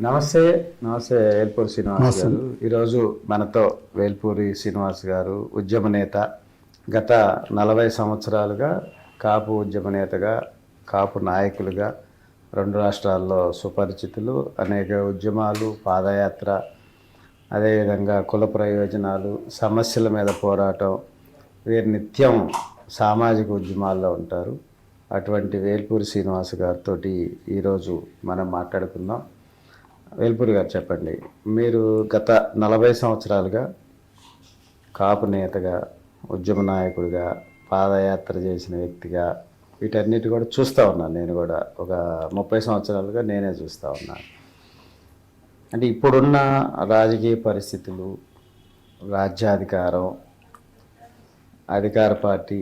నమస్తే నమస్తే వేల్పూరి శ్రీనివాస్ గారు. ఈరోజు మనతో వేల్పూరి శ్రీనివాస్ గారు ఉద్యమ నేత. గత నలభై సంవత్సరాలుగా కాపు ఉద్యమ నేతగా కాపు నాయకులుగా రెండు రాష్ట్రాల్లో సుపరిచితులు అనేక ఉద్యమాలు పాదయాత్ర అదేవిధంగా కుల ప్రయోజనాలు సమస్యల మీద పోరాటం వీరు నిత్యం సామాజిక ఉద్యమాల్లో ఉంటారు. అటువంటి వేల్పూరి శ్రీనివాస్ గారితో ఈరోజు మనం మాట్లాడుకుందాం. వేల్పూరి గారు చెప్పండి. మీరు గత నలభై సంవత్సరాలుగా కాపు నేతగా ఉద్యమ నాయకుడిగా పాదయాత్ర చేసిన వ్యక్తిగా వీటన్నిటి కూడా చూస్తూ ఉన్నాను నేను కూడా. ఒక ముప్పై సంవత్సరాలుగా నేనే చూస్తూ ఉన్నాను అంటే ఇప్పుడున్న రాజకీయ పరిస్థితులు రాజ్యాధికారం అధికార పార్టీ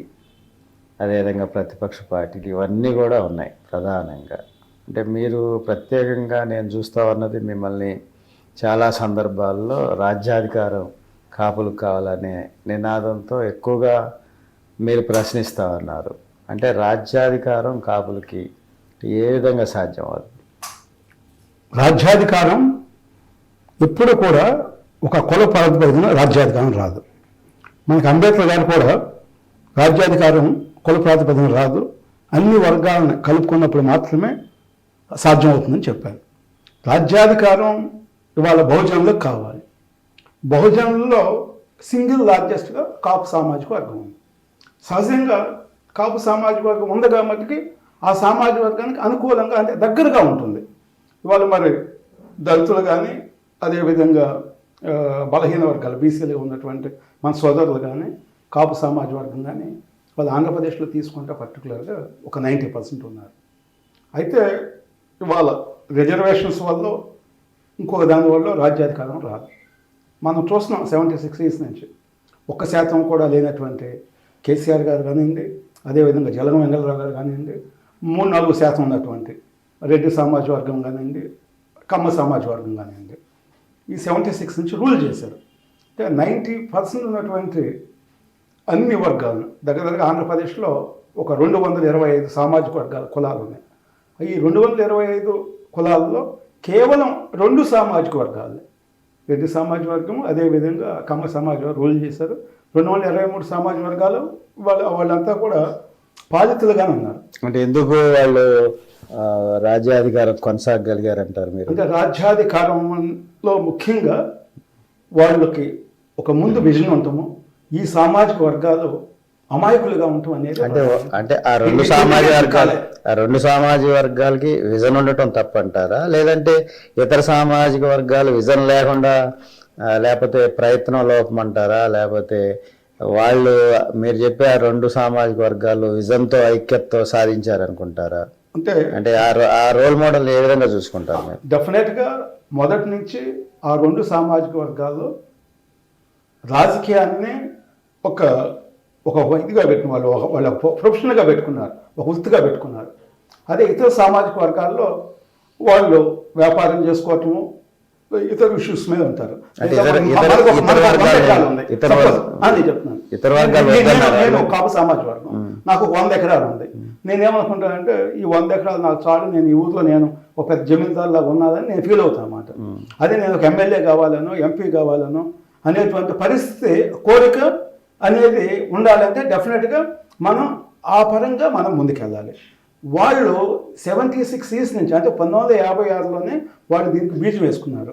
అదేవిధంగా ప్రతిపక్ష పార్టీలు ఇవన్నీ కూడా ఉన్నాయి ప్రధానంగా. అంటే మీరు ప్రత్యేకంగా నేను చూస్తా ఉన్నది మిమ్మల్ని చాలా సందర్భాల్లో రాజ్యాధికారం కాపులు కావాలనే నినాదంతో ఎక్కువగా మీరు ప్రశ్నిస్తా ఉన్నారు. అంటే రాజ్యాధికారం కాపులకి ఏ విధంగా సాధ్యం అవుతుంది? రాజ్యాధికారం ఎప్పుడు కూడా ఒక కుల ప్రాతిపదికన రాజ్యాధికారం రాదు. మనకి అంబేద్కర్ గారు కూడా రాజ్యాధికారం కుల ప్రాతిపదికన రాదు. అన్ని వర్గాలను కలుపుకున్నప్పుడు మాత్రమే సాధ్యమవుతుందని చెప్పారు రాజ్యాధికారం ఇవాళ బహుజనులకు కావాలి. బహుజనుల్లో సింగిల్ లార్జెస్ట్గా కాపు సామాజిక వర్గం ఉంది. సహజంగా కాపు సామాజిక వర్గం ఉంది కాబట్టి ఆ సామాజిక వర్గానికి అనుకూలంగా అంటే దగ్గరగా ఉంటుంది. ఇవాళ మరి దళితులు కానీ అదేవిధంగా బలహీన వర్గాలు బీసీలు ఉన్నటువంటి మన సోదరులు కానీ కాపు సామాజిక వర్గం కానీ వాళ్ళు ఆంధ్రప్రదేశ్లో తీసుకుంటే పర్టికులర్గా ఒక నైంటీ పర్సెంట్ ఉన్నారు. అయితే ఇవాళ రిజర్వేషన్స్ వల్ల ఇంకొక దాని వల్ల రాజ్యాధికారం రాదు. మనం చూస్తున్నాం సెవెంటీ సిక్స్ ఇయర్స్ నుంచి. ఒక్క శాతం కూడా లేనటువంటి కేసీఆర్ గారు కానివ్వండి అదేవిధంగా జలగం వెంగళరావు గారు కానివ్వండి మూడు నాలుగు శాతం ఉన్నటువంటి రెడ్డి సమాజ వర్గం కానివ్వండి కమ్మ సమాజ వర్గం కానివ్వండి ఈ సెవెంటీ సిక్స్ నుంచి రూల్ చేశారు. అంటే నైంటీ పర్సెంట్ ఉన్నటువంటి అన్ని వర్గాలను దగ్గర దగ్గర ఆంధ్రప్రదేశ్లో ఒక రెండు వందల ఇరవై ఐదు సామాజిక వర్గాల కులాలు ఉన్నాయి. ఈ రెండు వందల ఇరవై ఐదు కులాల్లో కేవలం రెండు సామాజిక వర్గాలు. రెడ్డి సామాజిక వర్గం అదేవిధంగా కమ్మ సమాజ వర్గం రూల్ చేశారు. రెండు వందల ఇరవై మూడు సామాజిక వర్గాలు వాళ్ళ వాళ్ళంతా కూడా బాధితులుగానే ఉన్నారు. అంటే ఎందుకు వాళ్ళు రాజ్యాధికారం కొనసాగగలిగారంటారు మీరు? అంటే రాజ్యాధికారంలో ముఖ్యంగా వాళ్ళకి ఒక ముందు విజన్ ఉంటాము ఈ సామాజిక వర్గాలు అమాయకులుగా ఉండటం అనేది అంటే అంటే ఆ రెండు సామాజిక వర్గాలు ఆ రెండు సామాజిక వర్గాలకి విజన్ ఉండటం తప్పంటారా? లేదంటే ఇతర సామాజిక వర్గాలు విజన్ లేకుండా లేకపోతే ప్రయత్నం లోపం అంటారా లేకపోతే వాళ్ళు మీరు చెప్పే ఆ రెండు సామాజిక వర్గాలు విజన్తో ఐక్యతతో సాధించారనుకుంటారా? అంటే అంటే ఆ రో- ఆ రోల్ మోడల్ ఏ విధంగా చూసుకుంటారు డెఫినెట్గా మొదటి నుంచి ఆ రెండు సామాజిక వర్గాల్లో రాజకీయాన్ని ఒక ఒక ఇదిగా పెట్టిన వాళ్ళు ఒక వాళ్ళ ప్రొఫెషనల్గా పెట్టుకున్నారు ఒక వృత్తిగా పెట్టుకున్నారు. అదే ఇతర సామాజిక వర్గాల్లో వాళ్ళు వ్యాపారం చేసుకోవటము ఇతర ఇష్యూస్ మీద ఉంటారు. నేను చెప్తున్నాను. నేను- కాపు సామాజిక వర్గం. నాకు వంద ఎకరాలు ఉంది. నేనేమనుకుంటానంటే ఈ వంద ఎకరాలు నాకు చాలు. నేను ఈ ఊర్లో నేను ఒక పెద్ద జమీందారులాగా ఉన్నాదని నేను ఫీల్ అవుతాను అనమాట అదే నేను ఒక ఎమ్మెల్యే కావాలనో ఎంపీ కావాలనో అనేటువంటి పరిస్థితి కోరిక అనేది ఉండాలంటే డెఫినెట్గా మనం ఆ పరంగా మనం ముందుకెళ్ళాలి. వాళ్ళు సెవెంటీ సిక్స్ ఇయర్స్ నుంచి అంటే పంతొమ్మిది వందల యాభై ఆరులోనే వాళ్ళు దీనికి బీజం వేసుకున్నారు.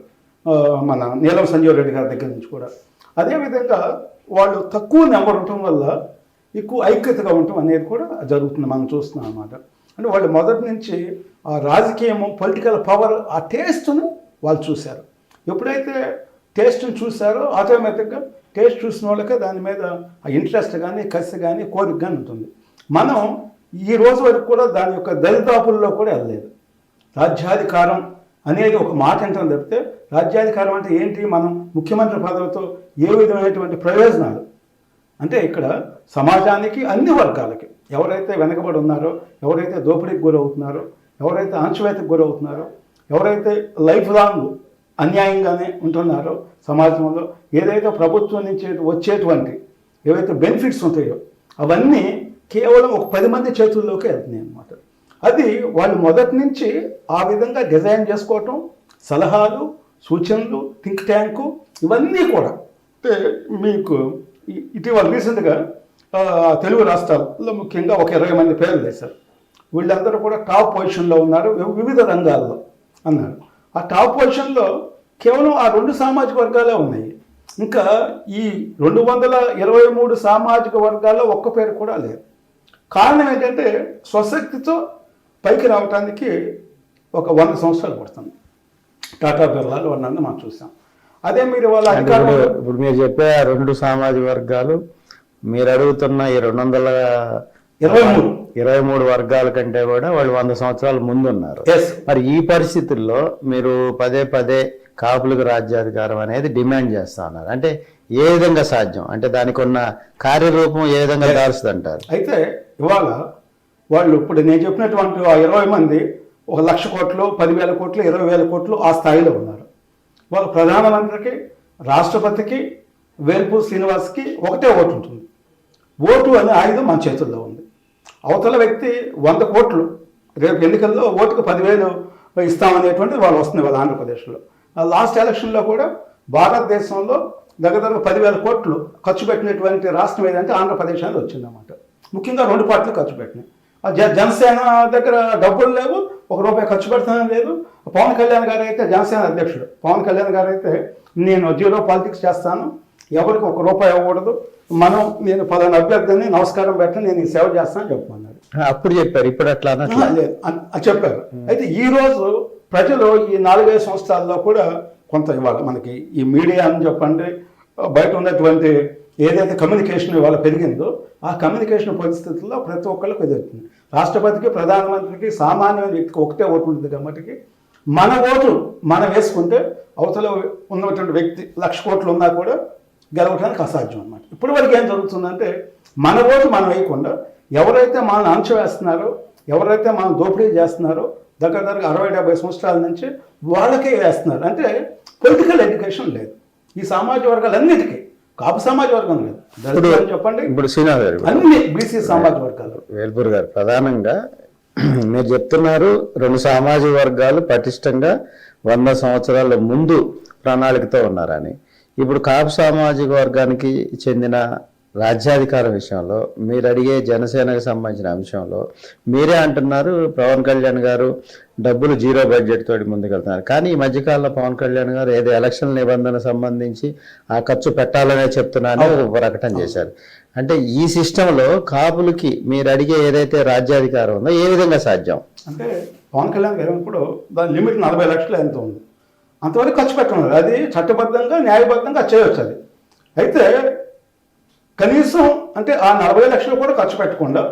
మన నీలం సంజీవ్ రెడ్డి గారి దగ్గర నుంచి కూడా. అదేవిధంగా వాళ్ళు తక్కువ నెంబర్ ఉండటం వల్ల ఎక్కువ ఐక్యతగా ఉండటం అనేది కూడా జరుగుతుంది మనం చూస్తున్నాం అన్నమాట. అంటే వాళ్ళు మొదటి నుంచి ఆ రాజకీయము పొలిటికల్ పవర్ ఆ టేస్ట్ను వాళ్ళు చూశారు. ఎప్పుడైతే టేస్ట్ని చూశారో ఆటోమేటిక్గా టేస్ట్ చూసిన వాళ్ళకే దాని మీద ఆ ఇంట్రెస్ట్ కానీ కసి కానీ కోరిక కానీ ఉంటుంది. మనం ఈ రోజు వరకు కూడా దాని యొక్క దరిదాపుల్లో కూడా వెళ్ళలేదు. రాజ్యాధికారం అనేది ఒక మాట అంటాం తప్పితే రాజ్యాధికారం అంటే ఏంటి? మనం ముఖ్యమంత్రి పదవితో ఏ విధమైనటువంటి ప్రయోజనాలు? అంటే ఇక్కడ సమాజానికి అన్ని వర్గాలకి ఎవరైతే వెనకబడి ఉన్నారో ఎవరైతే దోపిడీకి గురవుతున్నారో ఎవరైతే అణచివేతకు గురవుతున్నారో ఎవరైతే లైఫ్ లాంగ్ అన్యాయంగానే ఉంటున్నారో సమాజంలో ఏదైతే ప్రభుత్వం నుంచి వచ్చేటువంటి ఏవైతే బెనిఫిట్స్ ఉంటాయో అవన్నీ కేవలం ఒక పది మంది చేతుల్లోకి వెళ్తున్నాయి అన్నమాట. అది వాళ్ళు మొదటి నుంచి ఆ విధంగా డిజైన్ చేసుకోవటం సలహాలు సూచనలు థింక్ ట్యాంకు ఇవన్నీ కూడా. మీకు ఇటీవల రీసెంట్గా తెలుగు రాష్ట్రాల్లో ముఖ్యంగా ఒక ఇరవై మంది పేర్లు వేశారు. వీళ్ళందరూ కూడా టాప్ పొజిషన్లో ఉన్నారు వివిధ రంగాల్లో అన్నారు. ఆ టాప్ పొజిషన్లో కేవలం ఆ రెండు సామాజిక వర్గాలే ఉన్నాయి. ఇంకా ఈ రెండు వందల ఇరవై మూడు సామాజిక వర్గాల్లో ఒక్క పేరు కూడా లేదు. కారణం ఏంటంటే స్వశక్తితో పైకి రావడానికి ఒక వంద సంవత్సరాలు పడుతుంది. టాటా బిర్లాలు వాళ్ళని మనం చూసాం. అదే మీరు వాళ్ళ ఇప్పుడు మీరు చెప్పే రెండు సామాజిక వర్గాలు మీరు అడుగుతున్న ఈ రెండు వందల ఇరవై మూడు. ఇరవై మూడు వర్గాల కంటే కూడా వాళ్ళు వంద సంవత్సరాల ముందు ఉన్నారు ఎస్ మరి ఈ పరిస్థితుల్లో మీరు పదే పదే కాపులకు రాజ్యాధికారం అనేది డిమాండ్ చేస్తా ఉన్నారు. అంటే ఏ విధంగా సాధ్యం? అంటే దానికి ఉన్న కార్యరూపం ఏ విధంగా దాల్స్తుంది అంటారు అయితే ఇవాళ వాళ్ళు ఇప్పుడు నేను చెప్పినటువంటి ఆ ఇరవై మంది ఒక లక్ష కోట్లు పదివేల కోట్లు ఇరవై వేల కోట్లు ఆ స్థాయిలో ఉన్నారు. వాళ్ళు ప్రధానమంత్రికి రాష్ట్రపతికి వేల్పూర్ శ్రీనివాస్కి ఒకటే ఓటు ఉంటుంది. ఓటు అనే ఆయుధం మన చేతుల్లో ఉంది. అవతల వ్యక్తి వంద కోట్లు రేపు ఎన్నికల్లో ఓటుకు పదివేలు ఇస్తామనేటువంటిది వాళ్ళు వస్తుంది వాళ్ళ ఆంధ్రప్రదేశ్లో. ఆ లాస్ట్ ఎలక్షన్లో కూడా భారతదేశంలో దగ్గర దగ్గర పదివేల కోట్లు ఖర్చు పెట్టినటువంటి రాష్ట్రం ఏదంటే ఆంధ్రప్రదేశ్ అనేది వచ్చిందన్నమాట. ముఖ్యంగా రెండు పార్టీలు ఖర్చు పెట్టినాయి. ఆ జ జనసేన దగ్గర డబ్బులు లేవు ఒక రూపాయి ఖర్చు పెడతానే లేదు. పవన్ కళ్యాణ్ గారు అయితే జనసేన అధ్యక్షుడు. పవన్ కళ్యాణ్ గారు అయితే నేను జీరో పాలిటిక్స్ చేస్తాను. ఎవరికి ఒక రూపాయి ఇవ్వకూడదు. మనం నేను పలానా అభ్యర్థిని నమస్కారం పెట్టని నేను ఈ సేవ చేస్తానని చెప్పమన్నాడు అప్పుడు చెప్పారు ఇప్పుడు అట్లా చెప్పారు. అయితే ఈ రోజు ప్రజలు ఈ నాలుగైదు సంవత్సరాల్లో కూడా కొంత ఇవాళ మనకి ఈ మీడియా అని చెప్పండి బయట ఉన్నటువంటి ఏదైతే కమ్యూనికేషన్ ఇవాళ పెరిగిందో ఆ కమ్యూనికేషన్ పరిస్థితుల్లో ప్రతి ఒక్కళ్ళకి ఎదుగుతుంది రాష్ట్రపతికి ప్రధానమంత్రికి సామాన్య వ్యక్తికి ఒకటే ఓటు ఉంటుంది కాబట్టి మన ఓటు మనం వేసుకుంటే అవతల ఉన్నటువంటి వ్యక్తి లక్ష కోట్లు ఉన్నా కూడా గెలవడానికి అసాధ్యం అన్నమాట. ఇప్పటి వరకు ఏం జరుగుతుందంటే మన ఓటు మనం వేయకుండా ఎవరైతే మనల్ని అణచివేస్తున్నారో ఎవరైతే మనం దోపిడీ చేస్తున్నారో దగ్గర దగ్గర అరవై డెబ్బై సంవత్సరాల నుంచి వాళ్ళకే వేస్తున్నారు. అంటే పొలిటికల్ ఎడ్యుకేషన్ లేదు. ఈ సామాజిక వర్గాలన్నిటికీ కాపు సమాజ వర్గం లేదు. చెప్పండి ఇప్పుడు శ్రీనివాస్ గారు అన్ని బీసీ సామాజిక వర్గాలు. వేల్పూర్ గారు ప్రధానంగా మీరు చెప్తున్నారు రెండు సామాజిక వర్గాలు పటిష్టంగా వంద సంవత్సరాల ముందు ప్రణాళికతో ఉన్నారని. ఇప్పుడు కాపు సామాజిక వర్గానికి చెందిన రాజ్యాధికారం విషయంలో మీరు అడిగే జనసేనకు సంబంధించిన అంశంలో మీరే అంటున్నారు పవన్ కళ్యాణ్ గారు డబ్బులు జీరో బడ్జెట్ తోటి ముందుకెళ్తున్నారు. కానీ ఈ మధ్యకాలంలో పవన్ కళ్యాణ్ గారు ఏదో ఎలక్షన్ నిబంధన సంబంధించి ఆ ఖర్చు పెట్టాలనే చెప్తున్నానని ఒక ప్రకటన చేశారు. అంటే ఈ సిస్టంలో కాపులకి మీరు అడిగే ఏదైతే రాజ్యాధికారం ఉందో ఏ విధంగా సాధ్యం? అంటే పవన్ కళ్యాణ్ గారు ఇప్పుడు దాని లిమిట్ నలభై లక్షలు ఎంత ఉంది. అంతవరకు ఖర్చు పెట్టడం అది చట్టబద్ధంగా న్యాయబద్ధంగా చేయవచ్చు అది. అయితే కనీసం అంటే ఆ నలభై లక్షలు కూడా ఖర్చు పెట్టకుండా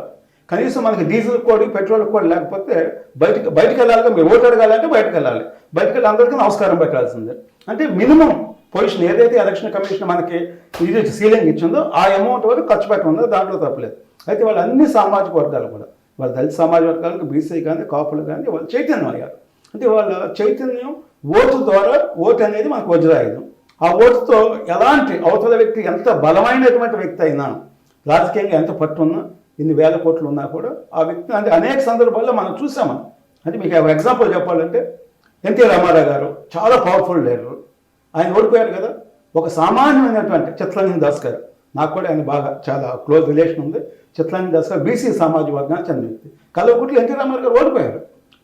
కనీసం మనకి డీజిల్ కోడి పెట్రోల్ కోడి లేకపోతే బయటకి బయటకు వెళ్ళాలి మీరు ఓటు అడగాలంటే బయటకు వెళ్ళాలి. బయటకు వెళ్ళి అందరికీ నమస్కారం పెట్టాల్సిందే. అంటే మినిమం పొజిషన్ ఏదైతే ఎలక్షన్ కమిషన్ మనకి ఇది సీలింగ్ ఇచ్చిందో ఆ అమౌంట్ వరకు ఖర్చు పెట్టమన్నది దాంట్లో తప్పలేదు. అయితే వాళ్ళు అన్ని సామాజిక వర్గాలు కూడా వాళ్ళ దళిత సమాజ వర్గాలకు బీసీ కానీ కాపులు కానీ వాళ్ళు చైతన్యం అయ్యారు. అంటే వాళ్ళ చైతన్యం ఓటు ద్వారా ఓటు అనేది మనకు వజ్రాయుధం. ఆ ఓటుతో ఎలాంటి అవతల వ్యక్తి ఎంత బలమైనటువంటి వ్యక్తి అయినా రాజకీయంగా ఎంత పట్టున్నా ఎన్ని వేల కోట్లు ఉన్నా కూడా ఆ వ్యక్తి అంటే అనేక సందర్భాల్లో మనం చూసాము అంటే మీకు ఎగ్జాంపుల్ చెప్పాలంటే ఎన్టీ రామారావు గారు చాలా పవర్ఫుల్ లీడరు ఆయన ఓడిపోయారు కదా. ఒక సామాన్యమైనటువంటి చిత్రలింగ దాస్ గారు. నాకు కూడా ఆయన బాగా చాలా క్లోజ్ రిలేషన్ ఉంది. చిత్రలింగ దాస్ గారు బీసీ సామాజిక వర్గానికి చెందిన వ్యక్తి. కల్వకుట్లు ఎన్టీ రామారావు గారు ఓడిపోయారు.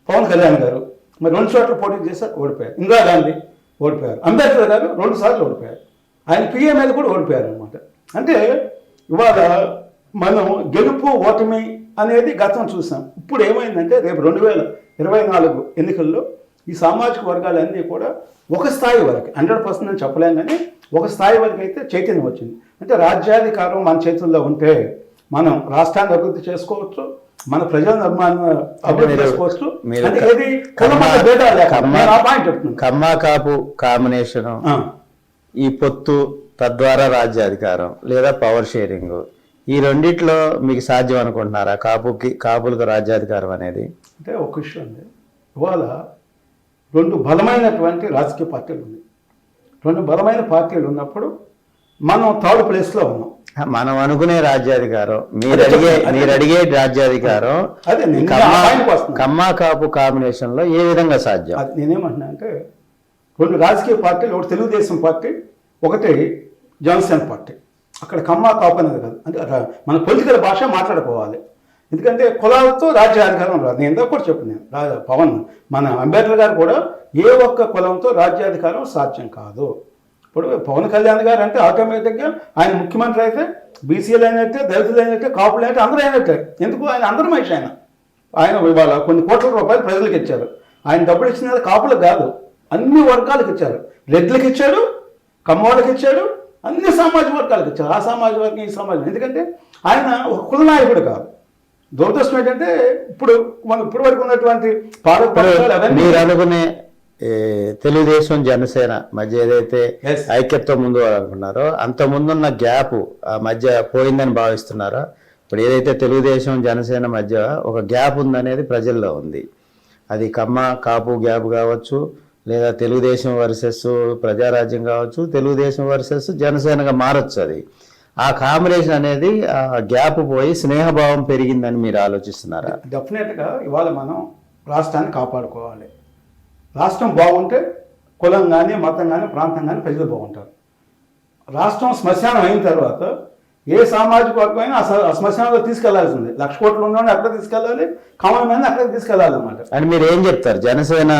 పవన్ కళ్యాణ్ గారు మరి రెండు చోట్ల పోటీ చేశారు ఓడిపోయారు. ఇందిరాగాంధీ ఓడిపోయారు. అంబేద్కర్ గారు రెండు సార్లు ఓడిపోయారు. ఆయన పిఏ మీద కూడా ఓడిపోయారు అనమాట అంటే ఇవాళ మనం గెలుపు ఓటమి అనేది గతం చూసాం. ఇప్పుడు ఏమైందంటే రేపు రెండు వేల ఇరవై నాలుగు ఎన్నికల్లో ఈ సామాజిక వర్గాలన్నీ కూడా ఒక స్థాయి వరకు హండ్రెడ్ పర్సెంట్ అని చెప్పలేం కానీ ఒక స్థాయి వరకు అయితే చైతన్యం వచ్చింది. అంటే రాజ్యాధికారం మన చేతుల్లో ఉంటే మనం రాష్ట్రాన్ని అభివృద్ధి చేసుకోవచ్చు మన ప్రజల నిర్మాణం అభివృద్ధి చేసుకోవచ్చు. కమ్మ- కాపు కాంబినేషన్. ఈ పొత్తు తద్వారా రాజ్యాధికారం లేదా పవర్ షేరింగ్ ఈ రెండిట్లో మీకు సాధ్యం అనుకుంటున్నారా? కాపుకి కాపులకు రాజ్యాధికారం అనేది? అంటే ఒక విషయం ఉంది ఇవాళ రెండు బలమైనటువంటి రాజకీయ పార్టీలు ఉన్నాయి. రెండు బలమైన పార్టీలు ఉన్నప్పుడు మనం థర్డ్ ప్లేస్లో ఉన్నాం. మనం అనుకునే రాజ్యాధికారం మీరు అడిగే. మీరు అడిగే రాజ్యాధికారం కమ్మా కాపు కాంబినేషన్లో ఏ విధంగా సాధ్యం? అది నేనేమంటున్నా అంటే రెండు రాజకీయ పార్టీలు ఒకటి తెలుగుదేశం పార్టీ ఒకటి జనసేన పార్టీ. అక్కడ కమ్మ కాపు అనేది కాదు. అంటే మన పొలిటికల్ భాష మాట్లాడుకోవాలి. ఎందుకంటే కులాలతో రాజ్యాధికారం రాదు. నేను కూడా చెప్పాను నేను. పవన్ మన అంబేద్కర్ గారు కూడా ఏ ఒక్క కులంతో రాజ్యాధికారం సాధ్యం కాదు. ఇప్పుడు పవన్ కళ్యాణ్ గారు అంటే ఆటోమేటిక్గా ఆయన ముఖ్యమంత్రి అయితే బీసీలు అయినట్టే దళితులు అయినట్టే కాపులు అయినట్టే అందరూ అయినట్టే. ఎందుకు? ఆయన అందరూ మనిషి ఆయన. ఆయన ఇవాళ కొన్ని కోట్ల రూపాయలు ప్రజలకు ఇచ్చారు. ఆయన డబ్బులు ఇచ్చినది కాపులకు కాదు. అన్ని వర్గాలకు ఇచ్చారు. రెడ్లకు ఇచ్చాడు కమ్మవాళ్ళకి ఇచ్చాడు అన్ని సామాజిక వర్గాలకు ఇచ్చారు. ఆ సామాజిక వర్గం ఈ సామాజిక ఎందుకంటే ఆయన ఒక కుల నాయకుడు కాదు. దురదృష్టం ఏంటంటే ఇప్పుడు మన ఇప్పుడు వరకు ఉన్నటువంటి పాలక పక్షాలు అవన్నీ మీరు అనుకునే తెలుగుదేశం జనసేన మధ్య ఏదైతే Yes. ఐక్యతతో ముందు అనుకున్నారో అంత ముందున్న గ్యాప్ ఆ మధ్య పోయిందని భావిస్తున్నారా? ఇప్పుడు ఏదైతే తెలుగుదేశం జనసేన మధ్య ఒక గ్యాప్ ఉందనేది ప్రజల్లో ఉంది. అది కమ్మ కాపు గ్యాప్ కావచ్చు లేదా తెలుగుదేశం వర్సెస్ ప్రజారాజ్యం కావచ్చు తెలుగుదేశం వర్సెస్ జనసేనగా మారచ్చు అది. ఆ కాంబినేషన్ అనేది ఆ గ్యాప్ పోయి స్నేహభావం పెరిగిందని మీరు ఆలోచిస్తున్నారా? డెఫినెట్గా ఇవాళ మనం రాష్ట్రాన్ని కాపాడుకోవాలి. రాష్ట్రం బాగుంటే కులం కానీ మతం కానీ ప్రాంతం కానీ ప్రజలు బాగుంటారు. రాష్ట్రం శ్మశానం అయిన తర్వాత ఏ సామాజిక వర్గం అయినా ఆ శ్మశానంలో తీసుకెళ్ళాల్సిందే. లక్ష కోట్లు ఉన్నవాడిని అక్కడ తీసుకెళ్ళాలి కామన్ మ్యాన్ అక్కడ తీసుకెళ్ళాలి అనమాట అని మీరు ఏం చెప్తారు? జనసేన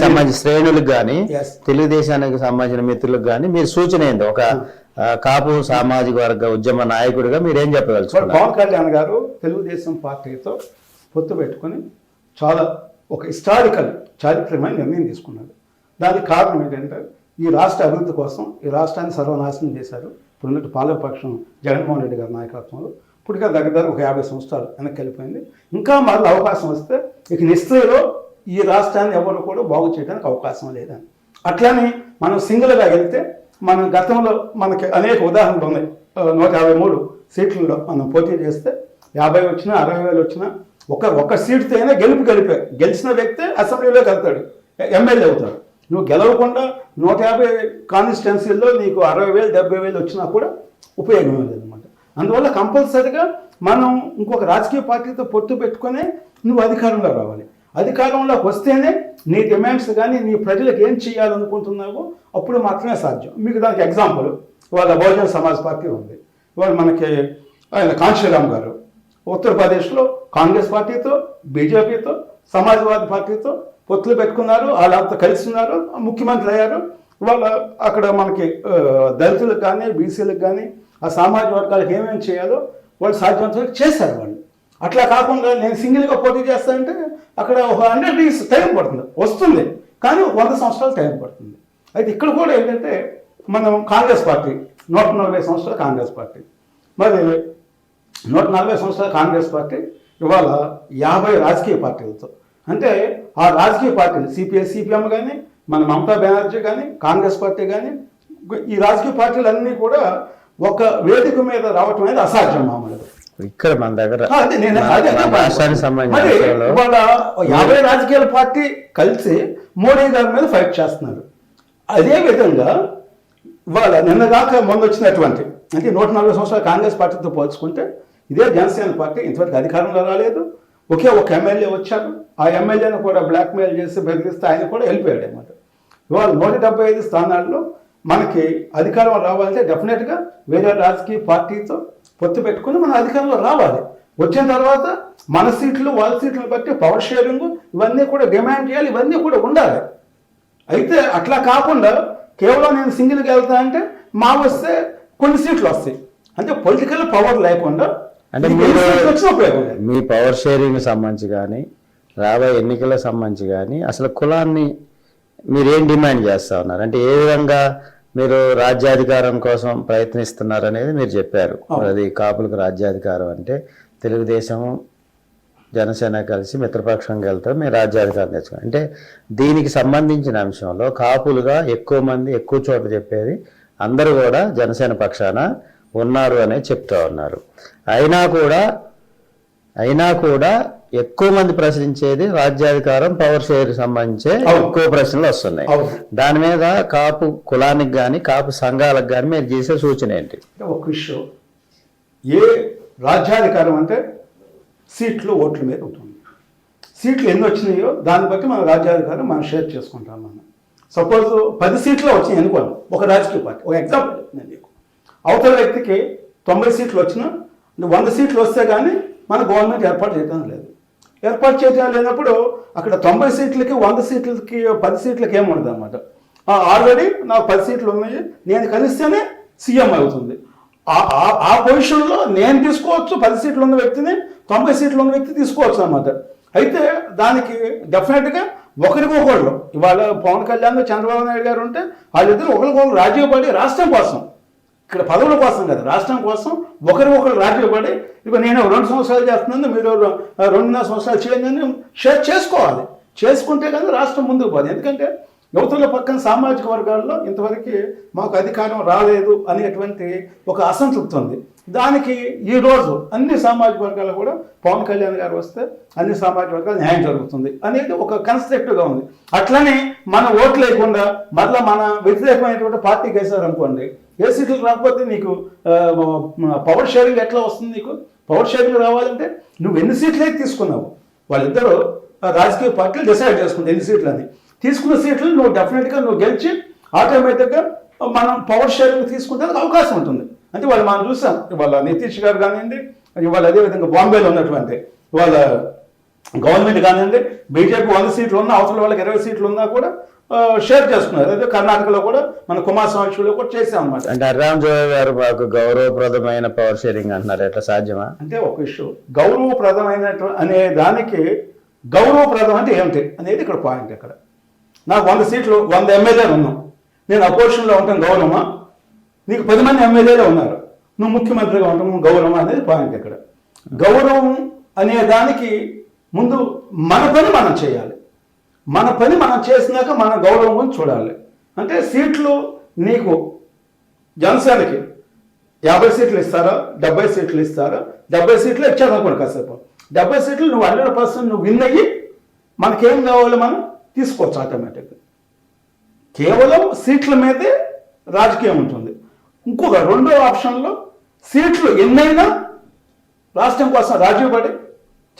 సంబంధించిన శ్రేణులకు కానీ. తెలుగుదేశానికి సంబంధించిన మిత్రులకు కానీ మీరు సూచన ఏంది ఒక ఆ, కాపు సామాజిక వర్గ ఉద్యమ నాయకుడిగా మీరు ఏం చెప్పదలుచుకున్నారు? పవన్ కళ్యాణ్ గారు తెలుగుదేశం పార్టీతో పొత్తు పెట్టుకొని చాలా ఒక హిస్టారికల్ చారిత్రకమైన నిర్ణయం తీసుకున్నాడు. దానికి కారణం ఏంటంటే ఈ రాష్ట్ర అభివృద్ధి కోసం ఈ రాష్ట్రాన్ని సర్వనాశనం చేశారు. ఇప్పుడున్నట్టు పాలకపక్షం జగన్మోహన్ రెడ్డి గారి నాయకత్వంలో. ఇప్పటికే దగ్గర దగ్గర ఒక యాభై సంవత్సరాలు వెనక్కి వెళ్ళిపోయింది. ఇంకా మళ్ళీ అవకాశం వస్తే ఇక నిశ్చయలో ఈ రాష్ట్రాన్ని ఎవరు కూడా బాగు చేయడానికి అవకాశం లేదని అట్లని మనం సింగిల్గా వెళ్తే మన గతంలో మనకి అనేక ఉదాహరణలు ఉన్నాయి. నూట యాభై మూడు సీట్లలో మనం పోటీ చేస్తే యాభై వచ్చినా అరవై వేలు వచ్చినా ఒక ఒక సీట్తో అయినా గెలుపు గెలిపే గెలిచిన వ్యక్తే అసెంబ్లీలోకి వెళ్తాడు. ఎమ్మెల్యే అవుతాడు. నువ్వు గెలవకుండా నూట యాభై కాన్స్టిట్యున్సీల్లో నీకు అరవై వేలు డెబ్బై వేలు వచ్చినా కూడా ఉపయోగం లేదనమాట అందువల్ల కంపల్సరిగా మనం ఇంకొక రాజకీయ పార్టీతో పొత్తు పెట్టుకొని నువ్వు అధికారంలో రావాలి. అధికారంలోకి వస్తేనే నీ డిమాండ్స్ కానీ నీ ప్రజలకు ఏం చేయాలనుకుంటున్నావో అప్పుడు మాత్రమే సాధ్యం. మీకు దానికి ఎగ్జాంపుల్ వాళ్ళ బహుజన సమాజ్ పార్టీ ఉంది. వాళ్ళు మనకి ఆయన కాంశీరామ్ గారు ఉత్తరప్రదేశ్లో కాంగ్రెస్ పార్టీతో బీజేపీతో సమాజ్వాదీ పార్టీతో పొత్తులు పెట్టుకున్నారు వాళ్ళంతా కలిసి ఉన్నారు ముఖ్యమంత్రి అయ్యారు. వాళ్ళ అక్కడ మనకి దళితులకు కానీ బీసీలకు కానీ ఆ సామాజిక వర్గాలకు ఏమేమి చేయాలో వాళ్ళు సాధ్యమంత చేశారు వాళ్ళు. అట్లా కాకుండా నేను సింగిల్గా పోటీ చేస్తానంటే అక్కడ ఒక హండ్రెడ్ డేస్ టైం పడుతుంది వస్తుంది. కానీ వంద సంవత్సరాలు టైం పడుతుంది. అయితే ఇక్కడ కూడా ఏంటంటే మనం కాంగ్రెస్ పార్టీ నూట నలభై సంవత్సరాలు కాంగ్రెస్ పార్టీ. మరి నూట నలభై సంవత్సరాల కాంగ్రెస్ పార్టీ ఇవాళ యాభై రాజకీయ పార్టీలతో. అంటే ఆ రాజకీయ పార్టీలు సిపిఐ సిపిఎం కానీ మన మమతా బెనర్జీ కానీ కాంగ్రెస్ పార్టీ కానీ ఈ రాజకీయ పార్టీలన్నీ కూడా ఒక వేదిక మీద రావటం అనేది అసాధ్యం మామూలుగా. ఇక్కడ మన దగ్గర ఇవాళ యాభై రాజకీయాల పార్టీ కలిసి మోడీ గారి మీద ఫైట్ చేస్తున్నారు. అదే విధంగా ఇవాళ నిన్న దాకా మొన్న వచ్చినటువంటి అంటే నూట నలభై సంవత్సరాల కాంగ్రెస్ పార్టీతో పోల్చుకుంటే ఇదే జనసేన పార్టీ ఇంతవరకు అధికారంలో రాలేదు. ఒకే ఒక ఎమ్మెల్యే వచ్చారు. ఆ ఎమ్మెల్యేను కూడా బ్లాక్మెయిల్ చేసి బెదిరిస్తే ఆయన కూడా వెళ్ళిపోయాడు అనమాట ఇవాళ నూట డెబ్బై ఐదు స్థానాల్లో మనకి అధికారం రావాలంటే డెఫినెట్గా వేరే రాజకీయ పార్టీతో పొత్తు పెట్టుకుని మన అధికారంలో రావాలి. వచ్చిన తర్వాత మన సీట్లు వాళ్ళ సీట్లు బట్టి పవర్ షేరింగ్ ఇవన్నీ కూడా డిమాండ్ చేయాలి ఇవన్నీ కూడా ఉండాలి. అయితే అట్లా కాకుండా కేవలం నేను సింగిల్గా వెళ్తా అంటే మా వస్తే కొన్ని సీట్లు వస్తాయి. అంటే పొలిటికల్ పవర్ లేకుండా అంటే మీరు- మీ పవర్ షేరింగ్ సంబంధించి కానీ రాబోయే ఎన్నికలకు సంబంధించి కానీ అసలు కులాన్ని మీరు ఏం డిమాండ్ చేస్తా ఉన్నారు? అంటే ఏ విధంగా మీరు రాజ్యాధికారం కోసం ప్రయత్నిస్తున్నారు అనేది మీరు చెప్పారు. అది కాపులకు రాజ్యాధికారం అంటే తెలుగుదేశం జనసేన కలిసి మిత్రపక్షంగా వెళ్తారు మీరు రాజ్యాధికారం తెచ్చుకోండి అంటే దీనికి సంబంధించిన అంశంలో కాపులుగా ఎక్కువ మంది ఎక్కువ చోట్ల చెప్పేది అందరూ కూడా జనసేన పక్షాన ఉన్నారు అనే చెప్తా ఉన్నారు. అయినా కూడా అయినా కూడా ఎక్కువ మంది ప్రశ్నించేది రాజ్యాధికారం పవర్ షేర్ సంబంధించే. ఎక్కువ ప్రశ్నలు వస్తున్నాయి. దాని మీద కాపు కులానికి కానీ కాపు సంఘాలకు కానీ మీరు చేసే సూచన ఏంటి? ఒక విషయం. ఏ రాజ్యాధికారం అంటే సీట్లు ఓట్ల మీద ఉంటుంది సీట్లు ఎన్ని వచ్చినాయో దాన్ని బట్టి మన రాజ్యాధికారం మనం షేర్ చేసుకుంటాం మనం. సపోజ్ పది సీట్లు వచ్చినాయి అనుకోండి. ఒక రాజకీయ పార్టీ. ఒక ఎగ్జాంపుల్ నీకు అవతల వ్యక్తికి తొంభై సీట్లు వచ్చినా వంద సీట్లు వస్తే కానీ మన గవర్నమెంట్ ఏర్పాటు చేయడం లేదు. ఏర్పాటు చేయడం లేనప్పుడు అక్కడ తొంభై సీట్లకి వంద సీట్లకి పది సీట్లకి ఏముండదు అనమాట ఆల్రెడీ నాకు పది సీట్లు ఉన్నాయి. నేను కలిస్తేనే సీఎం అవుతుంది. ఆ- పొజిషన్లో నేను తీసుకోవచ్చు పది సీట్లు ఉన్న వ్యక్తిని తొంభై సీట్లు ఉన్న వ్యక్తి తీసుకోవచ్చు అనమాట అయితే దానికి డెఫినెట్గా ఒకరికొకళ్ళు ఇవాళ పవన్ కళ్యాణ్ చంద్రబాబు నాయుడు గారు ఉంటే వాళ్ళిద్దరు ఒకరికొకరు రాజీవ్ పడి రాష్ట్రం కోసం ఇక్కడ పదవుల కోసం కదా రాష్ట్రం కోసం ఒకరి ఒకరు రాజీపడి ఇప్పుడు నేను రెండు సంవత్సరాలు చేస్తున్నాను మీరు రెండున్నర సంవత్సరాలు చేయండి షేర్ చేసుకోవాలి. చేసుకుంటే కానీ రాష్ట్రం ముందుకు పోదు. ఎందుకంటే యువతుల పక్కన సామాజిక వర్గాల్లో ఇంతవరకు మాకు అధికారం రాలేదు అనేటువంటి ఒక అసంతృప్తి ఉంది. దానికి ఈ రోజు అన్ని సామాజిక వర్గాలు కూడా పవన్ కళ్యాణ్ గారు వస్తే అన్ని సామాజిక వర్గాలు న్యాయం జరుగుతుంది అనేది ఒక కన్స్ట్రక్టివ్గా ఉంది. అట్లనే మన ఓట్లు లేకుండా మళ్ళీ మన వ్యతిరేకమైనటువంటి పార్టీకి వేశారు అనుకోండి ఏ సీట్లు రాకపోతే నీకు పవర్ షేరింగ్ ఎట్లా వస్తుంది నీకు? పవర్ షేరింగ్ రావాలంటే నువ్వు ఎన్ని సీట్లు అయితే తీసుకున్నావు? వాళ్ళిద్దరూ ఆ రాజకీయ పార్టీలు డిసైడ్ చేసుకుంటారు ఎన్ని సీట్లు అని తీసుకున్న సీట్లు నువ్వు డెఫినెట్గా నువ్వు గెలిచి ఆటోమేటిక్గా మనం పవర్ షేరింగ్ తీసుకుంటే అవకాశం ఉంటుంది. అంటే వాళ్ళు మనం చూసాం ఇవాళ నితీష్ గారు కానివ్వండి ఇవాళ అదేవిధంగా బాంబేలో ఉన్నటువంటి వాళ్ళ గవర్నమెంట్ కానివ్వండి బీజేపీ వంద సీట్లు ఉన్నా అవతల వాళ్ళకి ఇరవై సీట్లు ఉన్నా కూడా షేర్ చేసుకున్నారు. అదే కర్ణాటకలో కూడా మన కుమారస్వామి కూడా చేసాం అనమాట అంటే హరిరామ్ జోయ్ గారు మాకు గౌరవప్రదమైన పవర్ షేరింగ్ అంటున్నారు. ఎట్లా సాధ్యమా? అంటే ఒక ఇష్యూ గౌరవప్రదమైనటు అనే దానికి గౌరవప్రదం అంటే ఏమిటి అనేది ఇక్కడ పాయింట్ ఇక్కడ. నాకు వంద సీట్లు వంద ఎమ్మెల్యేలు ఉన్నాం. నేను అపోజిషన్లో ఉంటాను గౌరవమా? నీకు పది మంది ఎమ్మెల్యేలు ఉన్నారు. నువ్వు ముఖ్యమంత్రిగా ఉంటాము గౌరవం అనేది పాయింట్ ఇక్కడ గౌరవం అనే దానికి ముందు మన పని మనం చేయాలి. మన పని మనం చేసినాక మన గౌరవం చూడాలి. అంటే సీట్లు నీకు జనసేనకి యాభై సీట్లు ఇస్తారా? డెబ్బై సీట్లు ఇస్తారా? డెబ్బై సీట్లు ఇచ్చారు అనుకోండి కాసేపు. డెబ్బై సీట్లు నువ్వు హండ్రెడ్ పర్సెంట్ నువ్వు విన్ అయ్యి మనకేం కావాలో మనం? తీసుకోవచ్చు ఆటోమేటిక్గా కేవలం సీట్ల మీదే రాజకీయం ఉంటుంది. ఇంకొక రెండో ఆప్షన్లో సీట్లు ఎన్నైనా రాష్ట్రం కోసం రాజీవ్ పడి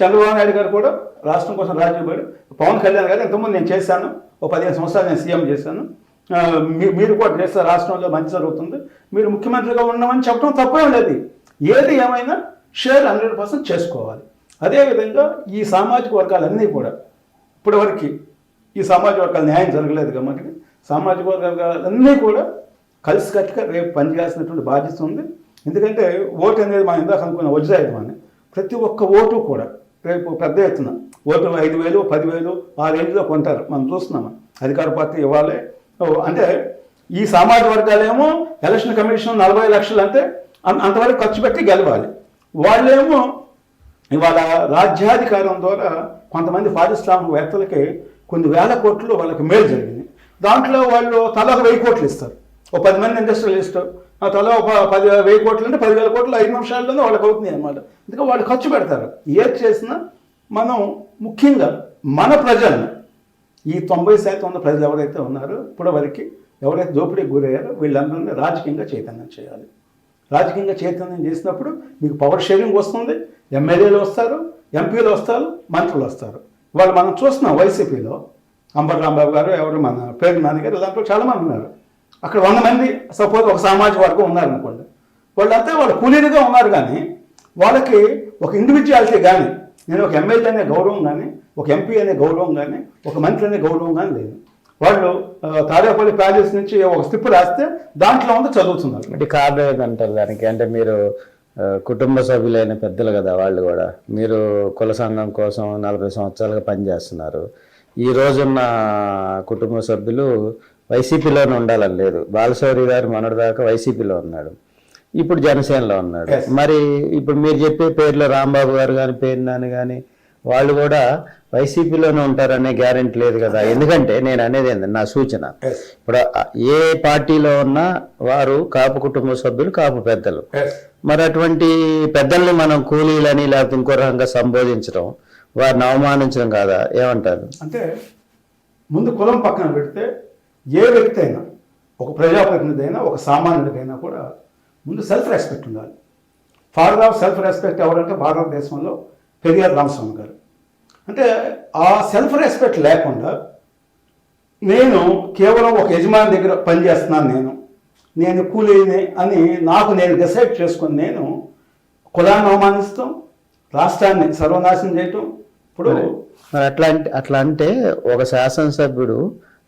చంద్రబాబు నాయుడు గారు కూడా రాష్ట్రం కోసం రాజీవ్ పడి పవన్ కళ్యాణ్ గారు ఇంతకుముందు నేను చేశాను ఒక పదిహేను సంవత్సరాలు నేను సీఎం చేశాను. మీ- మీరు కూడా చేస్తారు రాష్ట్రంలో మంచి జరుగుతుంది. మీరు ముఖ్యమంత్రిగా ఉండమని చెప్పడం తప్పే ఉండేది. ఏది ఏమైనా షేర్ హండ్రెడ్ పర్సెంట్ చేసుకోవాలి. అదేవిధంగా ఈ సామాజిక వర్గాలన్నీ కూడా ఇప్పటివరకు ఈ సామాజిక వర్గాలు న్యాయం జరగలేదు కాబట్టి సామాజిక వర్గాలన్నీ కూడా కలిసికట్టుగా రేపు పనిచేయాల్సినటువంటి బాధ్యత ఉంది. ఎందుకంటే ఓటు అనేది మనం ఇందాక అనుకున్న వజ్రాయుధం అని. ప్రతి ఒక్క ఓటు కూడా రేపు పెద్ద ఎత్తున ఓటు ఐదు వేలు పదివేలు ఆ రేంజ్లో కొంటారు. మనం చూస్తున్నాం. అధికార పార్టీ ఇవ్వాలి. ఓ, అంటే ఈ సామాజిక వర్గాలేమో ఎలక్షన్ కమిషన్ నలభై లక్షలు అంటే అంతవరకు ఖర్చు పెట్టి గెలవాలి. వాళ్ళేమో ఇవాళ రాజ్యాధికారం ద్వారా కొంతమంది పారిశ్రామికవేత్తలకి కొన్ని వేల కోట్లు వాళ్ళకి మేలు జరిగింది. దాంట్లో వాళ్ళు తల వెయ్యి కోట్లు ఇస్తారు. ఒక పది మంది ఇండస్ట్రియలిస్ట్ ఆ తల ఒక పది వెయ్యి కోట్లు అంటే పదివేల కోట్లు ఐదు నిమిషాల్లోనే వాళ్ళకి అవుతుంది అనమాట అందుకే వాళ్ళు ఖర్చు పెడతారు. ఏది చేసినా మనం ముఖ్యంగా మన ప్రజలను ఈ తొంభై శాతం ఉన్న ప్రజలు ఎవరైతే ఉన్నారో ఇప్పుడు వరకు ఎవరైతే దోపిడీకి గురయ్యారో వీళ్ళందరినీ రాజకీయంగా చైతన్యం చేయాలి. రాజకీయంగా చైతన్యం చేసినప్పుడు మీకు పవర్ షేరింగ్ వస్తుంది ఎమ్మెల్యేలు వస్తారు ఎంపీలు వస్తారు మంత్రులు వస్తారు. వాళ్ళు మనం చూస్తున్నాం వైసీపీలో. అంబర్ రాంబాబు గారు ఎవరు మన పేరు నాని గారు చాలామంది ఉన్నారు. అక్కడ వంద మంది సపోజ్ ఒక సామాజిక వర్గం ఉన్నారనుకోండి. వాళ్ళంతా వాళ్ళు కూలీలుగా ఉన్నారు కానీ వాళ్ళకి ఒక ఇండివిజువాలిటీ కానీ నేను ఒక ఎమ్మెల్యే అనే గౌరవం కానీ ఒక ఎంపీ అనే గౌరవం కానీ ఒక మంత్రి అనే గౌరవం కానీ లేదు. వాళ్ళు తాడేపల్లి ప్యాలెస్ నుంచి ఒక స్లిప్ రాస్తే దాంట్లో ఉంది చదువుతున్నారు. అంటే కారణం ఏంటంటారు దానికి. అంటే మీరు కుటుంబ సభ్యులైన పెద్దలు కదా వాళ్ళు కూడా. మీరు కుల సంఘం కోసం నలభై సంవత్సరాలుగా పనిచేస్తున్నారు. ఈ రోజున్న కుటుంబ సభ్యులు వైసీపీలోనే ఉండాలని లేదు. బాలశౌరి గారు మొన్నటి దాకా వైసీపీలో ఉన్నాడు. ఇప్పుడు జనసేనలో ఉన్నాడు. మరి ఇప్పుడు మీరు చెప్పే పేర్లో రాంబాబు గారు కానీ పేరు నాని కానీ వాళ్ళు కూడా వైసీపీలోనే ఉంటారనే గ్యారెంటీ లేదు కదా. ఎందుకంటే నేను అనేది ఏంది నా సూచన. ఇప్పుడు ఏ పార్టీలో ఉన్నా వారు కాపు కుటుంబ సభ్యులు కాపు పెద్దలు. మరి అటువంటి పెద్దల్ని మనం కూలీలని లేకపోతే ఇంకో రకంగా సంబోధించడం వారిని అవమానించడం కాదా? ఏమంటారు? అంటే ముందు కులం పక్కన పెడితే ఏ వ్యక్తి అయినా ఒక ప్రజాప్రతినిధి అయినా ఒక సామాన్యుడికైనా కూడా ముందు సెల్ఫ్ రెస్పెక్ట్ ఉండాలి. ఫాదర్ ఆఫ్ సెల్ఫ్ రెస్పెక్ట్ ఎవరంటే భారతదేశంలో పెరియార్ రామస్వామి గారు. అంటే ఆ సెల్ఫ్ రెస్పెక్ట్ లేకుండా నేను కేవలం ఒక యజమాని దగ్గర పనిచేస్తున్నాను నేను. నేను కూలీని అని నాకు నేను డిసైడ్ చేసుకుని నేను కులాన్ని అవమానిస్తాం రాష్ట్రాన్ని సర్వనాశనం చేయటం. ఇప్పుడు అట్లా అంటే అట్లా అంటే ఒక శాసనసభ్యుడు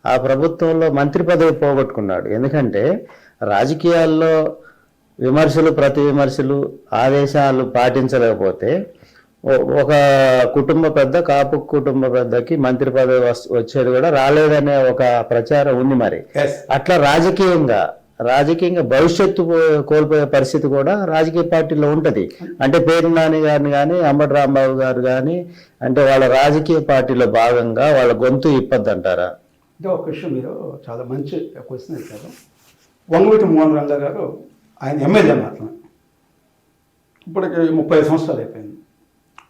ఆ ప్రభుత్వంలో మంత్రి పదవి పోగొట్టుకున్నాడు. ఎందుకంటే రాజకీయాల్లో విమర్శలు ప్రతి విమర్శలు ఆదేశాలు పాటించలేకపోతే ఒక కుటుంబ పెద్ద కాపు కుటుంబ పెద్దకి మంత్రి పదవి వచ్చేది కూడా రాలేదనే ఒక ప్రచారం ఉంది మరి. అట్లా రాజకీయంగా రాజకీయంగా భవిష్యత్తు కోల్పోయే పరిస్థితి కూడా రాజకీయ పార్టీలో ఉంటుంది. అంటే పేరు నాని గారిని కానీ అంబటి రాంబాబు గారు కానీ అంటే వాళ్ళ రాజకీయ పార్టీలో భాగంగా వాళ్ళ గొంతు ఇప్పద్దు అంటారా అంటే ఒక విషయం మీరు చాలా మంచి క్వశ్చన్ ఇచ్చారు వంగవీటి మోహన్ రంగా గారు ఆయన ఎమ్మెల్యే మాత్రమే. ఇప్పటికి ముప్పై సంవత్సరాలు అయిపోయింది.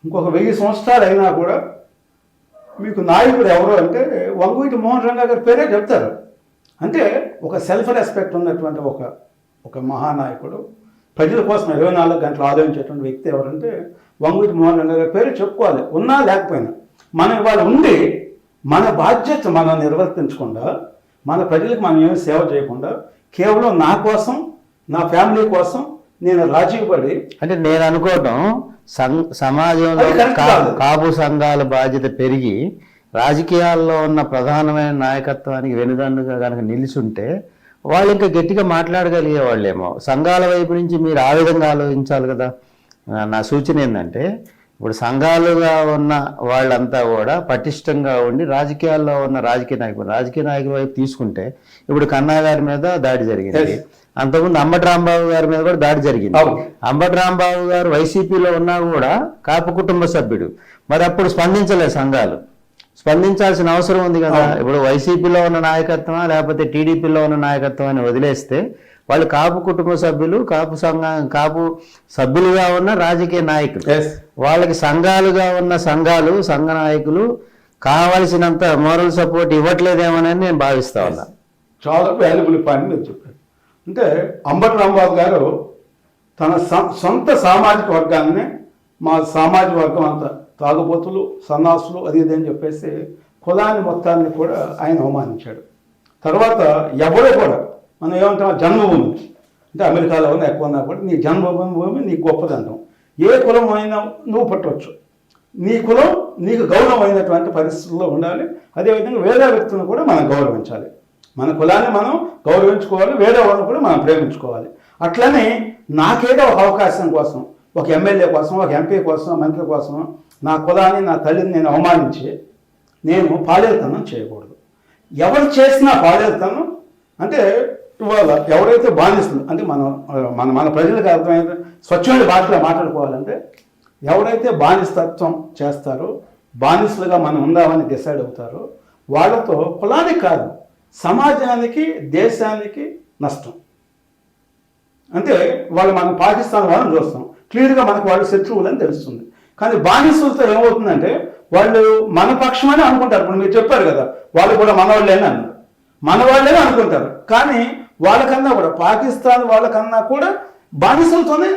ఇంకొక వెయ్యి సంవత్సరాలు అయినా కూడా మీకు నాయకుడు ఎవరు అంటే వంగవీటి మోహన్ రంగా గారి పేరే చెప్తారు. అంటే ఒక సెల్ఫ్ రెస్పెక్ట్ ఉన్నటువంటి ఒక ఒక మహానాయకుడు ప్రజల కోసం ఇరవై నాలుగు గంటలు ఆలోచించేటువంటి వ్యక్తి ఎవరంటే వంగవీటి మోహన్ రంగా గారి పేరు చెప్పుకోవాలి ఉన్నా లేకపోయినా మనం ఇవాళ ఉండి మన బాధ్యత మనం నిర్వర్తించకుండా మన ప్రజలకు మనం ఏమి సేవ చేయకుండా కేవలం నా కోసం నా ఫ్యామిలీ కోసం నేను రాజీ పడి అంటే నేను అనుకోవటం సమాజంలో. కాపు సంఘాల బాధ్యత పెరిగి రాజకీయాల్లో ఉన్న ప్రధానమైన నాయకత్వానికి వెనుదన్నుగా కనుక నిలిచుంటే వాళ్ళు ఇంకా గట్టిగా మాట్లాడగలిగే వాళ్ళేమో సంఘాల వైపు నుంచి మీరు ఆ విధంగా ఆలోచించాలి కదా. నా- సూచన ఏంటంటే ఇప్పుడు సంఘాలుగా ఉన్న వాళ్ళంతా కూడా పటిష్టంగా ఉండి రాజకీయాల్లో ఉన్న రాజకీయ నాయకులు రాజకీయ నాయకుల వైపు తీసుకుంటే ఇప్పుడు కన్నా గారి మీద దాడి జరిగింది. అంతకుముందు అంబటి రాంబాబు గారి మీద కూడా దాడి జరిగింది. అంబటి రాంబాబు గారు వైసీపీలో ఉన్నా కూడా కాపు కుటుంబ సభ్యుడు. మరి అప్పుడు స్పందించలేదు సంఘాలు. స్పందించాల్సిన అవసరం ఉంది కదా. ఇప్పుడు వైసీపీలో ఉన్న నాయకత్వమా లేకపోతే టీడీపీలో ఉన్న నాయకత్వాన్ని వదిలేస్తే వాళ్ళు కాపు కుటుంబ సభ్యులు కాపు సంఘ కాపు సభ్యులుగా ఉన్న రాజకీయ నాయకులు వాళ్ళకి సంఘాలుగా ఉన్న సంఘాలు సంఘ నాయకులు కావలసినంత మోరల్ సపోర్ట్ ఇవ్వట్లేదేమోనని నేను భావిస్తా ఉన్నా. చాలా వాల్యుబుల్ పాయింట్ మీరు చెప్పారు. అంటే అంబటి రాంబాబు గారు తన సొంత సామాజిక వర్గాన్ని మా సామాజిక వర్గం అంతా తాగుబోతులు సన్నాసులు అది ఇది అని చెప్పేసి కులాన్ని మొత్తాన్ని కూడా ఆయన అవమానించాడు. తర్వాత ఎవరు కూడా మనం ఏమంటాం జన్మభూమి అంటే అమెరికాలో ఉన్న ఎక్కువ ఉన్నా కూడా నీ జన్మభూమి భూమి నీకు గొప్పది అంటాం ఏ కులం అయినా నువ్వు పట్టవచ్చు నీ కులం నీకు గౌరవమైనటువంటి పరిస్థితుల్లో ఉండాలి. అదేవిధంగా వేరే వ్యక్తులను కూడా మనం గౌరవించాలి. మన కులాన్ని మనం గౌరవించుకోవాలి వేరే వాళ్ళని కూడా మనం ప్రేమించుకోవాలి. అట్లనే నాకేదో ఒక అవకాశం కోసం ఒక ఎమ్మెల్యే కోసం ఒక ఎంపీ కోసం మంత్రి కోసం నా కులాన్ని నా తల్లిని నేను అవమానించి నేను పాడేతనం చేయకూడదు. ఎవరు చేసినా పాడేతనం అంటే ఇవాళ ఎవరైతే బాధిస్తుంది అంటే మనం మన మన ప్రజలకు అర్థమైంది స్వచ్ఛమైన భాషలో మాట్లాడుకోవాలంటే ఎవరైతే బానిసత్వం చేస్తారో బానిసలుగా మనం ఉందామని డిసైడ్ అవుతారో వాళ్ళతో కులానికి కాదు సమాజానికి దేశానికి నష్టం. అంటే వాళ్ళు మనం పాకిస్తాన్ వాళ్ళని చూస్తాం. క్లియర్గా మనకు వాళ్ళు శత్రువులు అని తెలుస్తుంది. కానీ బానిసలతో ఏమవుతుందంటే వాళ్ళు మన పక్షమని అనుకుంటారు. ఇప్పుడు మీరు చెప్పారు కదా వాళ్ళు కూడా మనవాళ్ళేనా అన్నారు. అనుకుంటారు. కానీ వాళ్ళకన్నా కూడా పాకిస్తాన్ వాళ్ళకన్నా కూడా బానిసలతోనే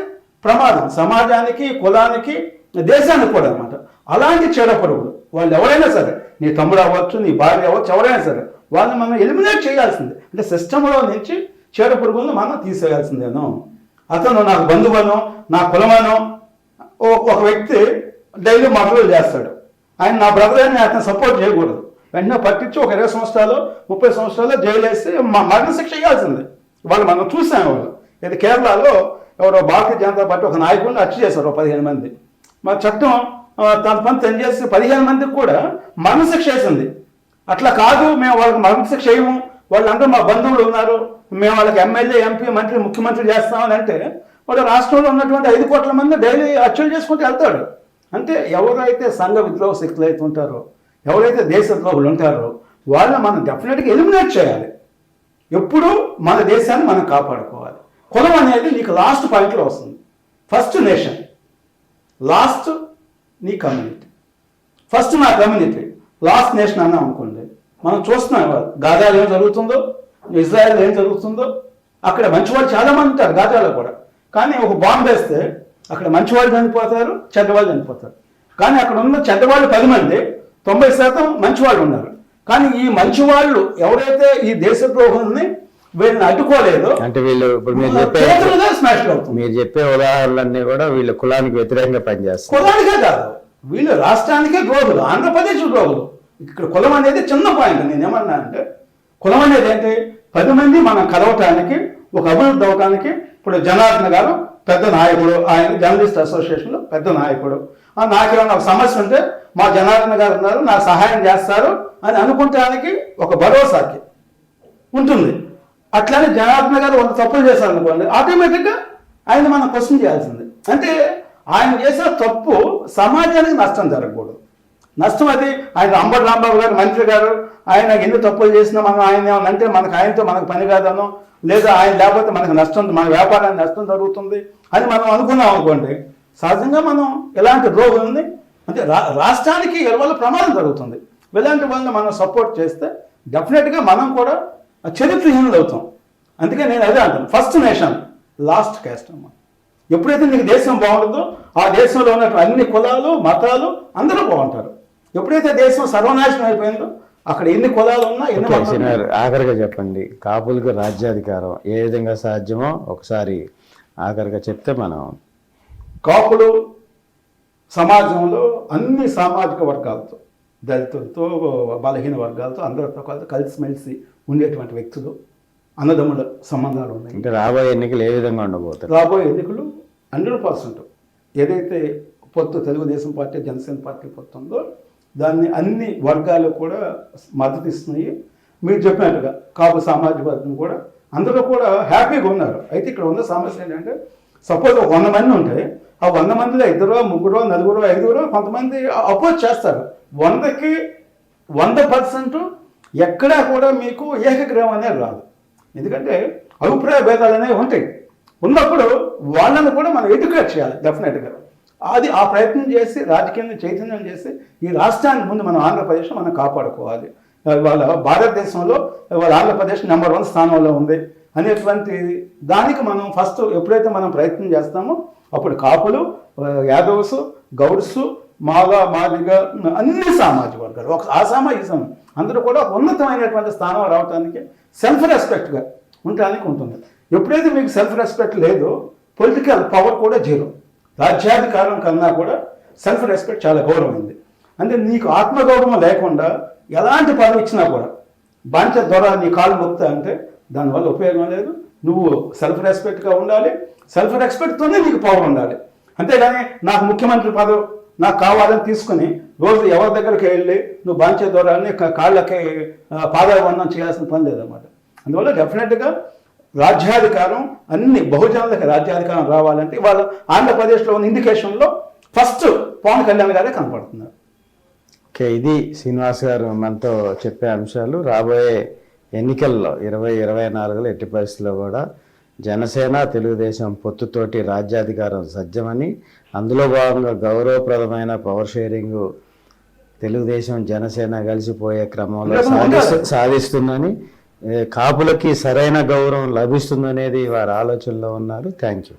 ప్రమాదం. సమాజానికి కులానికి దేశానికి కూడా అనమాట అలాంటి చెడపరుగులు వాళ్ళు ఎవరైనా సరే నీ తమ్ముడు అవ్వచ్చు నీ భార్య అవ్వచ్చు ఎవరైనా సరే వాళ్ళని మనం ఎలిమినేట్ చేయాల్సిందే. అంటే సిస్టంలో నుంచి చెడపరుగులను మనం తీసేయాల్సిందేను అతను నాకు బంధువనో నా కులమనో ఒక వ్యక్తి డైలీ మర్డర్లు చేస్తాడు. ఆయన నా బ్రదర్ అని అతను సపోర్ట్ చేయకూడదు. వెంటనే పట్టించి ఒక ఇరవై సంవత్సరాలు ముప్పై సంవత్సరాలు జైలు వేసి మ- మరణ శిక్ష వేయాల్సిందే వాళ్ళు మనం చూసాం వాళ్ళు. ఇది కేరళలో ఎవరో భారతీయ జనతా పార్టీ ఒక నాయకుడిని హత్య చేశారు పదిహేను మంది. మా చట్టం ఆ, తన పని తను చేసి పదిహేను మందికి కూడా మరణశిక్ష వేసింది. అట్లా కాదు మేము వాళ్ళకి మరణశిక్ష చేయము వాళ్ళందరూ మా బంధువులు ఉన్నారు. మేము వాళ్ళకి ఎమ్మెల్యే ఎంపీ మంత్రి ముఖ్యమంత్రి చేస్తామని అంటే వాడు రాష్ట్రంలో ఉన్నటువంటి ఐదు కోట్ల మంది డైలీ హత్యలు చేసుకుంటూ వెళ్తాడు. అంటే ఎవరైతే సంఘ విద్రోహ శక్తులు అయితే ఉంటారో ఎవరైతే దేశద్రోహులు ఉంటారో వాళ్ళని మనం డెఫినెట్గా ఎలిమినేట్ చేయాలి. ఎప్పుడు మన దేశాన్ని మనం కాపాడుకోవాలి. కులం అనేది నీకు లాస్ట్ పాయింట్లో వస్తుంది. ఫస్ట్ నేషన్ లాస్ట్ నీ కమ్యూనిటీ ఫస్ట్ నా కమ్యూనిటీ లాస్ట్ నేషన్ అన్నాం అనుకోండి. మనం చూస్తున్నాం గాజాలో ఏం జరుగుతుందో ఇజ్రాయెల్ ఏం జరుగుతుందో అక్కడ మంచివాళ్ళు చాలామంది ఉంటారు గాజాలో కూడా. కానీ ఒక బాంబు వేస్తే అక్కడ మంచివాళ్ళు చనిపోతారు చెడ్డవాళ్ళు చనిపోతారు. కానీ అక్కడ ఉన్న చెడ్డవాళ్ళు పది మంది తొంభై శాతం మంచివాళ్ళు ఉన్నారు. కానీ ఈ మంచి వాళ్ళు ఎవరైతే ఈ దేశ ద్రోహుల్ని వీళ్ళని అడ్డుకోలేదో అంటే వీళ్ళు ఇప్పుడు మీరు చెప్పే మీరు చెప్పే ఉదాహరణలన్నీ కూడా వీళ్ళు కులానికి వ్యతిరేకంగా పనిచేస్తారు కులానికే కాదు వీళ్ళు రాష్ట్రానికే ద్రోహులు ఆంధ్రప్రదేశ్ ద్రోహులు. ఇక్కడ కులం అనేది చిన్న పాయింట్ నేను ఏమన్నా అంటే కులం అనేది ఏంటి? పది మంది మనం కలవటానికి ఒక అభివృద్ధి అవటానికి ఇప్పుడు జనార్దన్ గారు పెద్ద నాయకుడు ఆయన జర్నలిస్ట్ అసోసియేషన్లో పెద్ద నాయకుడు. ఆ నాకు ఏమైనా ఒక సమస్య ఉంటే మా జనార్దన్ గారు ఉన్నారు నాకు సహాయం చేస్తారు అని అనుకుంటానికి ఒక భరోసాకి ఉంటుంది. అట్లానే జనార్దన్ గారు వంద తప్పులు చేశారు అనుకోండి ఆటోమేటిక్గా ఆయన మనం క్వశ్చన్ చేయాల్సింది. అంటే ఆయన చేసిన తప్పు సమాజానికి నష్టం జరగకూడదు. నష్టం అది. ఆయన అంబటి రాంబాబు గారు మంత్రి గారు. ఆయన ఎన్ని తప్పులు చేసినా మనం ఆయన ఏమన్నా అంటే మనకు ఆయనతో మనకు పని కాదనో లేదా ఆయన లేకపోతే మనకు నష్టం మన వ్యాపారానికి నష్టం జరుగుతుంది అని మనం అనుకున్నాం అనుకోండి. సహజంగా మనం ఎలాంటి ద్రోహుల్ని అంటే రా రాష్ట్రానికి వల్ల ప్రమాదం జరుగుతుంది. ఇలాంటి వాళ్ళని మనం సపోర్ట్ చేస్తే డెఫినెట్గా మనం కూడా చరిత్రహీనులు అవుతాం. అందుకే నేను అదే అంటాను ఫస్ట్ నేషన్ లాస్ట్ క్యాస్ట్ అమ్మా. ఎప్పుడైతే నీకు దేశం బాగుంటుందో ఆ దేశంలో ఉన్నటువంటి అన్ని కులాలు మతాలు అందరూ బాగుంటారు. ఎప్పుడైతే దేశం సర్వనాశనం అయిపోయిందో అక్కడ ఎన్ని కులాలు ఉన్నా ఎన్ని ఆఖరిగా చెప్పండి. కాపులకు రాజ్యాధికారం ఏ విధంగా సాధ్యమో ఒకసారి ఆఖరిగా చెప్తే మనం. కాపులు సమాజంలో అన్ని సామాజిక వర్గాలతో దళితులతో బలహీన వర్గాలతో అందరితో కలిసి కలిసిమెలిసి ఉండేటువంటి వ్యక్తులు అన్నదమ్ముల సంబంధాలు ఉన్నాయి. ఇంకా రాబోయే ఎన్నికలు ఏ విధంగా ఉండబోతారు రాబోయే ఎన్నికలు హండ్రెడ్ పర్సెంట్. ఏదైతే పొత్తు తెలుగుదేశం పార్టీ జనసేన పార్టీ పొత్తు ఉందో దాన్ని అన్ని వర్గాలు కూడా మద్దతు ఇస్తున్నాయి మీరు చెప్పినట్టుగా కాపు సామాజిక వర్గం కూడా అందరూ కూడా హ్యాపీగా ఉన్నారు. అయితే ఇక్కడ ఉన్న సమస్య ఏంటంటే సపోజ్ ఒక వంద మంది ఉంటాయి ఆ వంద మందిలో ఇద్దరు ముగ్గురు నలుగురు ఐదుగురు కొంతమంది అపోజ్ చేస్తారు. వందకి వంద పర్సెంట్ ఎక్కడా కూడా మీకు ఏకగ్రహం అనేది రాదు. ఎందుకంటే అభిప్రాయ భేదాలు అనేవి ఉంటాయి. ఉన్నప్పుడు వాళ్ళని కూడా మనం ఎడ్యుకేట్ చేయాలి డెఫినెట్గా. అది ఆ ప్రయత్నం చేసి రాజకీయంగా చైతన్యం చేసి ఈ రాష్ట్రాన్ని ముందు మనం ఆంధ్రప్రదేశ్ మనం కాపాడుకోవాలి. వాళ్ళ భారతదేశంలో వాళ్ళ ఆంధ్రప్రదేశ్ నెంబర్ వన్ స్థానంలో ఉంది అనేటువంటి దానికి మనం ఫస్ట్ ఎప్పుడైతే మనం ప్రయత్నం చేస్తామో అప్పుడు కాపులు యాదవ్స్ గౌడ్స్ మాగా మాదిగ అన్ని సామాజిక వర్గాలు. ఒక ఆ సామా ఈ అందరూ కూడా ఉన్నతమైనటువంటి స్థానం రావడానికి సెల్ఫ్ రెస్పెక్ట్గా ఉండడానికి ఉంటుంది. ఎప్పుడైతే మీకు సెల్ఫ్ రెస్పెక్ట్ లేదో పొలిటికల్ పవర్ కూడా జీరో. రాజ్యాధికారం కన్నా కూడా సెల్ఫ్ రెస్పెక్ట్ చాలా గౌరవమైంది. అంటే నీకు ఆత్మగౌరవం లేకుండా ఎలాంటి పదవి ఇచ్చినా కూడా బాంచ ద్వారా నీ కాలు మొక్తా అంటే దానివల్ల ఉపయోగం లేదు. నువ్వు సెల్ఫ్ రెస్పెక్ట్గా ఉండాలి. సెల్ఫ్ రెస్పెక్ట్తోనే నీకు పవర్ ఉండాలి. అంతేగాని నాకు ముఖ్యమంత్రి పదవి నాకు కావాలని తీసుకుని రోజు ఎవరి దగ్గరికి వెళ్ళి నువ్వు బాంచే దూరాన్ని కాళ్ళకి ఆ, పాదాభివందనం చేయాల్సిన పని లేదన్నమాట. అందువల్ల డెఫినెట్గా రాజ్యాధికారం అన్ని బహుజనులకు రాజ్యాధికారం రావాలంటే వాళ్ళ ఆంధ్రప్రదేశ్లో ఉన్న ఇండికేషన్లో ఫస్ట్ పవన్ కళ్యాణ్ గారే కనపడుతున్నారు. ఓకే ఇది శ్రీనివాస్ గారు మనతో చెప్పే అంశాలు. రాబోయే ఎన్నికల్లో ఇరవై ఇరవై నాలుగులో ఎట్టి పరిస్థితుల్లో కూడా జనసేన తెలుగుదేశం పొత్తుతోటి రాజ్యాధికారం సజ్జమని అందులో భాగంగా గౌరవప్రదమైన పవర్ షేరింగ్ తెలుగుదేశం జనసేన కలిసిపోయే క్రమంలో సాధిస్తు సాధిస్తుందని కాపులకి సరైన గౌరవం లభిస్తుందనేది వారి ఆలోచనలో ఉన్నారు. Thank you.